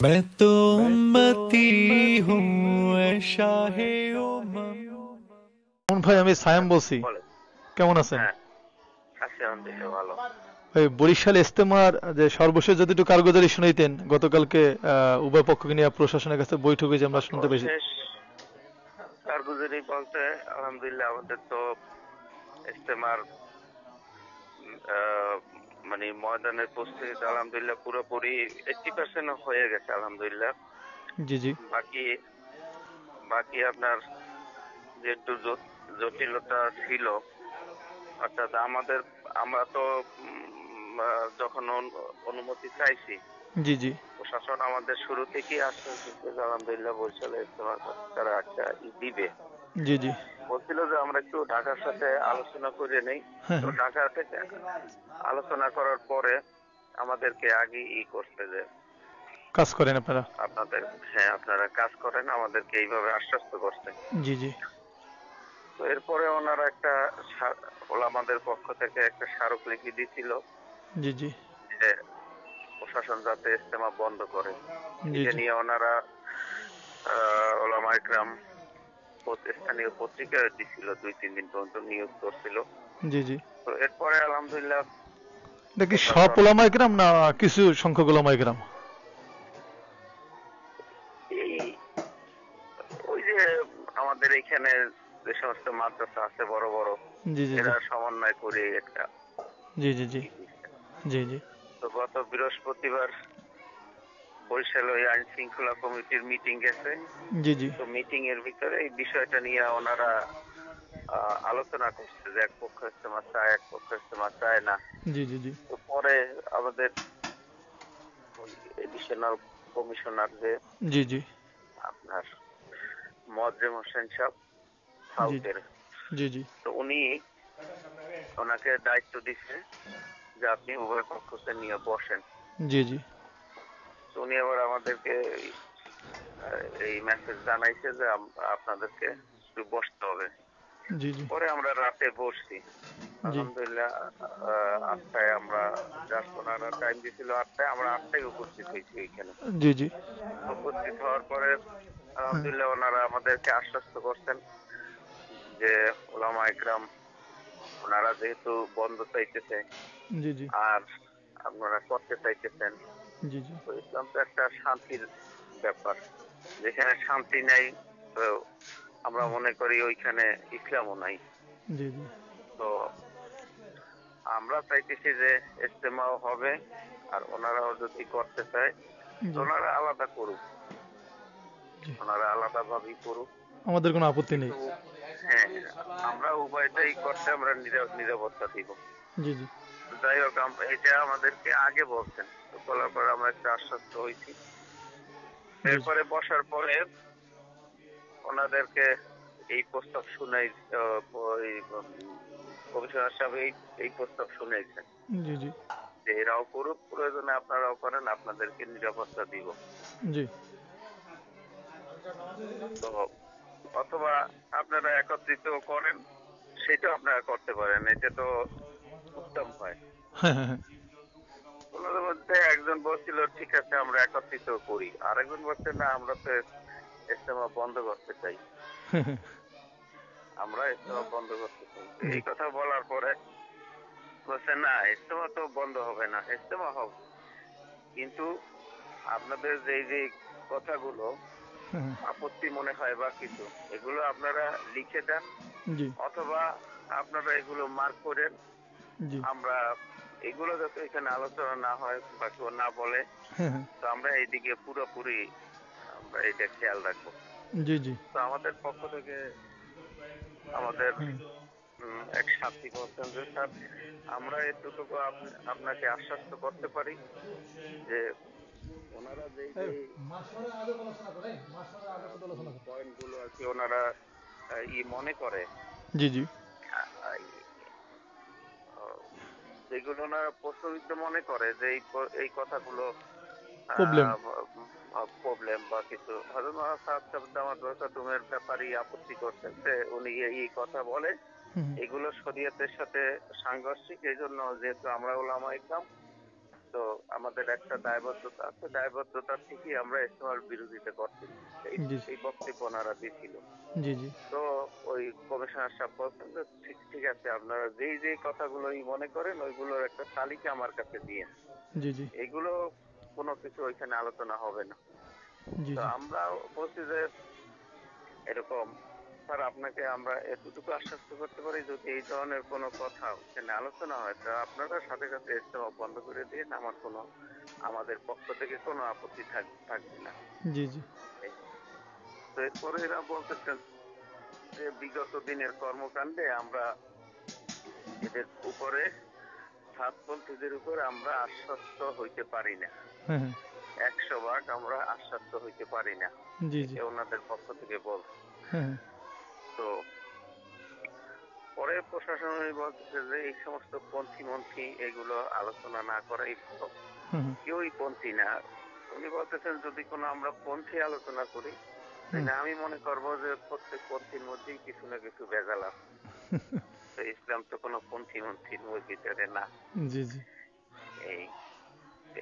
मैं तो उम्मती हूँ ऐ शाहे उमम মন ভাই আমি সায়াম বলছি বলেন কেমন আছেন হ্যাঁ আছি আলহামদুলিল্লাহ ভালো ওই বরিশাল ইস্তেমার যে সর্বশেষ যদি একটু কারগুজারি শুনাইতেন গতকালকে আহ, উভয় পক্ষকে নিয়ে প্রশাসনের কাছে বৈঠক হয়েছে আমরা শুনতে পেয়েছি শেষ কারগুজারি বলতে আলহামদুলিল্লাহ আমাদের তো ইস্তেমার উম, আহ, মানে ময়দানের প্রস্তুতি আলহামদুলিল্লাহ পুরোপুরি এইটটি পার্সেন্ট হয়ে গেছে আলহামদুলিল্লাহ। জি জি। বাকি বাকি আপনার যে একটু জটিলতা ছিল অর্থাৎ আমাদের আমরা তো যখন অনুমতি চাইছি জি জি। প্রশাসন আমাদের শুরু থেকেই আশ্বাস দিচ্ছে আলহামদুলিল্লাহ বরিশালে ইস্তেমার তারা একটা ই দিবে। জি জি। বলছিল যে আমরা একটু ঢাকার সাথে আলোচনা করে নেই। হ্যাঁ, তো ঢাকা থেকে আলোচনা করার পরে আমাদেরকে আগে ই করতে যে কাজ করেন আপনারা? আপনাদের হ্যাঁ আপনারা কাজ করেন আমাদেরকে এইভাবে আশ্বস্ত করছেন জি জি। তো এরপরে ওনারা একটা ওলামাদের পক্ষ থেকে একটা স্মারক স্মারকলিপি দিছিল জি জি। যে প্রশাসন যাতে ইস্তেমা বন্ধ করে। এটা নিয়ে ওনারা ওলামা ইকরাম স্থানীয় পত্রিকায় দিছিল দুই তিন দিন পর্যন্ত নিয়োগ করছিল। জি জি। তো এরপরে আলহামদুলিল্লাহ কি সব ওলামাই গ্রাম না কিছু সংখ্যক ওলামাই গ্রাম ওই যে আমাদের এখানে যে সমস্ত মাদ্রাসা আছে বড় বড় জি জি জি। এরা সমন্বয় করে একটা জি জি জি। জি জি। তো গত বৃহস্পতিবার বরিশাল ওই আইন শৃঙ্খলা কমিটির মিটিং গেছে। জি জি। তো মিটিং এর ভিতরে এই বিষয়টা নিয়ে ওনারা আলোচনা করছে যে এক পক্ষ ইস্তেমা চায় এক পক্ষ ইস্তেমা চায় না। জি জি জি। তো পরে আমাদের এডিশনাল কমিশনার যে জি জি। আপনার মজরেম হোসেন সাহেব সাউথের। জি জি। তো উনি ওনাকে দায়িত্ব দিছে যে আপনি উভয় পক্ষকে নিয়ে বসেন। জি জি। উনি আবার আমাদেরকে এই- মেসেজ জানাইছে যে আপনাদেরকে একটু বসতে হবে। পরে আমরা রাতে বসছি। আলহামদুলিল্লাহ আটটায় আমরা জাস্ট টাইম দিয়েছিল আটটায় আমরা আটটায় উপস্থিত হয়েছি এখানে। জি জি। উপস্থিত হওয়ার পরে আলহামদুলিল্লাহ ওনারা আমাদেরকে আশ্বস্ত করছেন যে ওলামা একরাম ওনারা যেহেতু বন্ধ চাইতেছে আর আপনারা করতে চাইতেছেন ইসলাম তো একটা শান্তির ব্যাপার। যেখানে শান্তি নাই তো আমরা মনে করি ওইখানে ইসলামও নাই। জি জি। তো আমরা চাইতেছি যে ইস্তেমাও হবে আর ওনারাও যদি করতে চায় ওনারা আলাদা করুক। ওনারা আলাদা ভাবেই করুক। আমাদের কোনো আপত্তি নেই। হ্যাঁ আমরা উভয়টাই করতে আমরা নিরাপত্তা দিব। জি জি। যাই হোক এটা আমাদেরকে আগে বলছেন তো বলার পর আমরা একটা আশ্বস্ত হয়েছি এরপরে বসার পরে ওনাদেরকে এই প্রস্তাব শুনাই কমিশনার সাহেব এই এই প্রস্তাব শুনেছেন জি জি। যে এরাও করুক প্রয়োজনে আপনারাও করেন আপনাদেরকে নিরাপত্তা দিব। জি। তো অথবা আপনারা একত্রিত করেন সেটাও আপনারা করতে পারেন। এটা তো উত্তম হয়। ওনাদের মধ্যে একজন বলছিল ঠিক আছে আমরা একত্রিত করি। আরেকজন বলছে না আমরা তো ইস্তেমা বন্ধ করতে চাই। আমরা ইস্তেমা বন্ধ করতে চাই। এই কথা বলার পরে বলছে না ইস্তেমা তো বন্ধ হবে না ইস্তেমা হবে। কিন্তু আপনাদের যে যে কথাগুলো আপত্তি মনে হয় বা কিছু এগুলো আপনারা লিখে দেন অথবা আপনারা এগুলো মার্ক করেন। আমরা এগুলো যাতে এখানে আলোচনা না হয় বা কেউ না বলে হ্যাঁ হ্যাঁ। তো আমরা এইদিকে পুরোপুরি আমরা এটা খেয়াল রাখব। জি জি। তো আমাদের পক্ষ থেকে আমাদের এক সাথী বলছেন যে স্যার আমরা এতটুকু আপনাকে আশ্বস্ত করতে পারি যে ওনারা যে পয়েন্টগুলো আর কি ওনারা ই মনে করে জি জি। যেগুলো ওনারা প্রশ্নবিদ্ধ মনে করে যে এই এই কথাগুলো প্রবলেম বা কিছু। হজরত আমার দরকার ব্যাপারে আপত্তি করছেন যে উনি এই এই কথা বলে। এগুলো শরীয়তের সাথে সাংঘর্ষিক এই জন্য যেহেতু আমরা ওলামা ইকরাম তো আমাদের একটা দায়বদ্ধতা আছে। দায়বদ্ধতা থেকেই আমরা ইস্তেমার বিরোধিতা করছি। এই। বক্তব্য ওনারা দিয়েছিল। জি জি। তো ওই কমিশনার সাহেব বলছেন যে ঠিক ঠিক আছে আপনারা যেই যেই কথাগুলোই মনে করেন ওইগুলোর একটা তালিকা আমার কাছে দিয়ে জি জি। এগুলো কোনো কিছু ওইখানে আলোচনা হবে না। জি তো আমরা বলছি যে এরকম স্যার আপনাকে আমরা এতটুকু আশ্বস্ত করতে পারি যদি এই ধরনের কোনো কথা ওখানে আলোচনা হয় তা আপনারা সাথে সাথে ইস্তেমা বন্ধ করে দিন। আমার কোনো আমাদের পক্ষ থেকে কোনো আপত্তি থাক- থাকবে না। জি জি। তো এরপরে এরা বলতেছেন যে বিগত দিনের কর্মকাণ্ডে আমরা এদের উপরে ছাত্রপন্থীদের উপরে আমরা আশ্বস্ত হইতে পারি না। হ্যাঁ হ্যাঁ। একশো ভাগ আমরা আশ্বস্ত হইতে পারি না। জি জি। ওনাদের পক্ষ থেকে বল হ্যাঁ হ্যাঁ। তো পরে প্রশাসন বলতেছে যে এই সমস্ত পন্থী মন্থী এগুলো আলোচনা না করাই ভালো। কেউই পন্থী না। উনি বলতেছেন যদি কোনো আমরা পন্থী আলোচনা করি তাহলে আমি মনে করব যে প্রত্যেক পন্থীর মধ্যেই কিছু না কিছু ভেজাল আছে। ইসলাম তো কোনো পন্থী মন্থীর ভিতরে না। জি জি। এই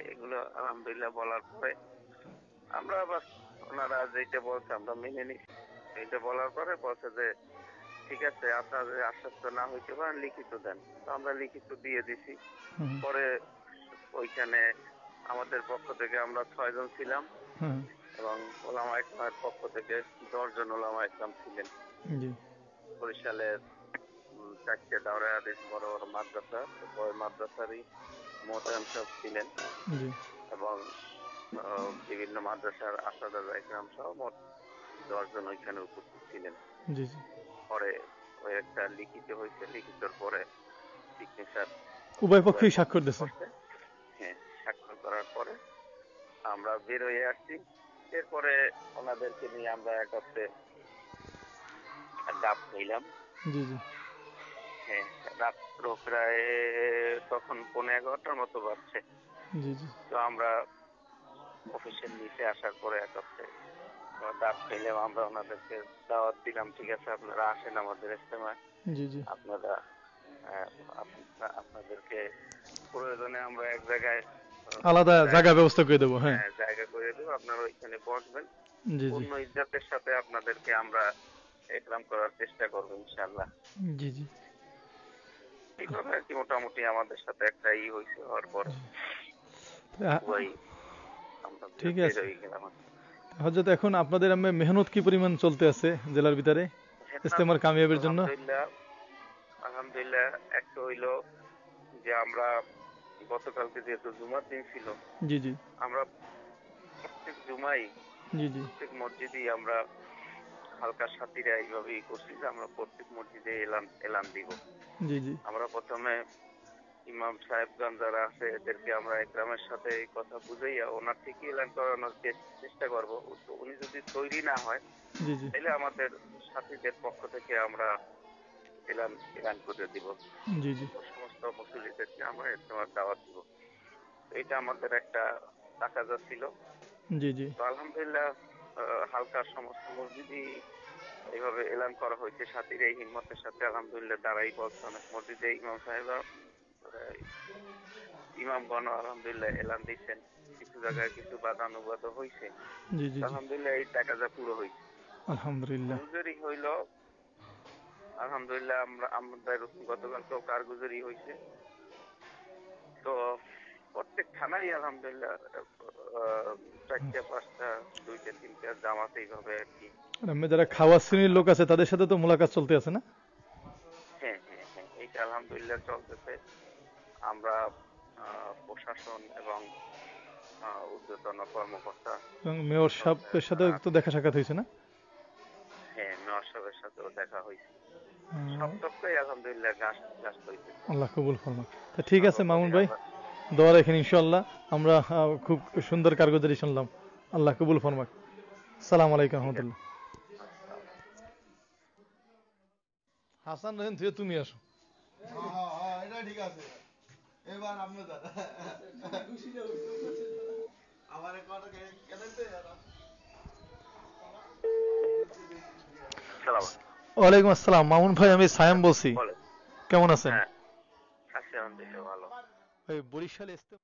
এগুলো আলহামদুলিল্লাহ বলার পরে আমরা আবার ওনারা যেটা বলছে আমরা মেনে নিই এইটা বলার পরে বলছে যে ঠিক আছে আপনাদের আশ্বস্ত না হইতে পারেন লিখিত দেন। তো আমরা লিখিত দিয়ে দিছি। পরে ওইখানে আমাদের পক্ষ থেকে আমরা ছয়জন ছিলাম। এবং ওলামা ইসলামের পক্ষ থেকে দশজন ওলামা ইসলাম ছিলেন। বরিশালের চারটে দাওরা হাদিস বড় বড় মাদ্রাসা ওই মাদ্রাসারই মোহতারাম সব ছিলেন। এবং বিভিন্ন মাদ্রাসার আসাদার ইকরাম সহ মোট দশজন ওইখানে উপস্থিত ছিলেন। পরে ওই একটা লিখিত হয়েছে লিখিতর পরে উভয় পক্ষই স্বাক্ষর দিয়েছে। হ্যাঁ স্বাক্ষর করার পরে আমরা বের হয়ে আসছি। এরপরে ওনাদেরকে নিয়ে আমরা একত্রে ডাব নিলাম জি জি। হ্যাঁ রাত্র প্রায় তখন পনেরো এগারোটার মতো বাজছে। জি জি। তো আমরা অফিসের নিচে আসার পরে একত্রে ডাব খাইলাম আমরা ওনাদেরকে দাওয়াত দিলাম ঠিক আছে আপনারা আসেন আমাদের ইস্তেমায় জি জি। আপনারা আপনাদেরকে প্রয়োজনে আমরা এক জায়গায় আলাদা জায়গা ব্যবস্থা করে দেবো হ্যাঁ। হ্যাঁ, জায়গা করে দেবো আপনারা ওইখানে বসবেন। জি জি। পূর্ণ ইজ্জাতের সাথে আপনাদেরকে আমরা একরাম করার চেষ্টা করব ইনশাল্লাহ জি জি। এইভাবে আর কি মোটামুটি আমাদের সাথে একটা ই হয়েছে হওয়ার পর ঠিক আছে। হজরত এখন আপনাদের আমি মেহনত কি পরিমাণ চলতে আছে জেলার ভিতরে? ইস্তেমার কামিয়াবের জন্য? আলহামদুলিল্লাহ আলহামদুলিল্লাহ একটা হইল যে আমরা গতকালকে যেহেতু জুমার দিন ছিল জি জি। আমরা প্রত্যেক জুমাই জি জি। প্রত্যেক মসজিদেই আমরা হালকা সাথীরা এইভাবেই করছি যে আমরা প্রত্যেক মসজিদে এলান এলান দিব। জি জি। আমরা প্রথমে ইমাম সাহেবগঞ্জ যারা আছে এদেরকে আমরা একরামের সাথে এই কথা বুঝাইয়া ওনার থেকে এলান করানোর চেষ্টা করব উনি যদি তৈরি না হয় জি জি। তাহলে আমাদের সাথীদের পক্ষ থেকে আমরা এলান এলান করে দিব। জি জি। ও সমস্ত মুসলিদেরকে আমরা ইস্তেমার দাওয়াত দিব। এটা আমাদের একটা তাকাজা ছিল। জি জি। তো আলহামদুলিল্লাহ হালকা সমস্ত মসজিদই এইভাবে এলান করা হয়েছে। সাথীর এই হিম্মতের সাথে আলহামদুলিল্লাহ দাঁড়াই বলছে অনেক মসজিদে। ইমাম সাহেবরা আহ, ইমামগণ আলহামদুলিল্লাহ এলান দিচ্ছেন কিছু জায়গায় কিছু বাদানুবাদ হয়েছে আলহামদুলিল্লাহ এই টাকা যা পুরো হয়েছে আলহামদুলিল্লাহ। গুজরি হইল আলহামদুলিল্লাহ আমরা আমাদের গতকালকেও কারগুজারি হয়েছে তো প্রত্যেক থানায় আলহামদুলিল্লাহ চারটা পাঁচটা দুইটা তিনটা জামাত এইভাবে আর কি। যারা খাওয়া শ্রেণির লোক আছে তাদের সাথে তো মোলাকাত চলতে আছে না? হ্যাঁ হ্যাঁ হ্যাঁ এইটা আলহামদুলিল্লাহ চলতেছে। আমরা প্রশাসন এবং ঊর্ধ্বতন কর্মকর্তা এবং মেয়র সাহেবের সাথে তো দেখা সাক্ষাৎ হয়েছে না? হ্যাঁ মেয়র সাহেবের সাথেও দেখা হয়েছে। সব তত্ত্বই আলহামদুলিল্লাহ গাছ গাছ হয়েছে। আল্লাহ কবুল ফরমাক। তা ঠিক আছে মামুন ভাই দোয়া রাখেন ইনশাল্লাহ আমরা খুব সুন্দর কারগুজারি শুনলাম। আল্লাহ কবুল ফরমাক। সালাম আলাইকুম রহমতুল্লাহ। হাসান রহিম তুই তুমি আসো। হ্যাঁ, হ্যাঁ, হ্যাঁ, এটা ঠিক আছে। এবার আপনি দাদা। আমার ওয়ালাইকুম আসসালাম। মামুন ভাই আমি সায়াম বলছি। বলেন। কেমন আছেন? হ্যাঁ। ভালো। ভাই বরিশাল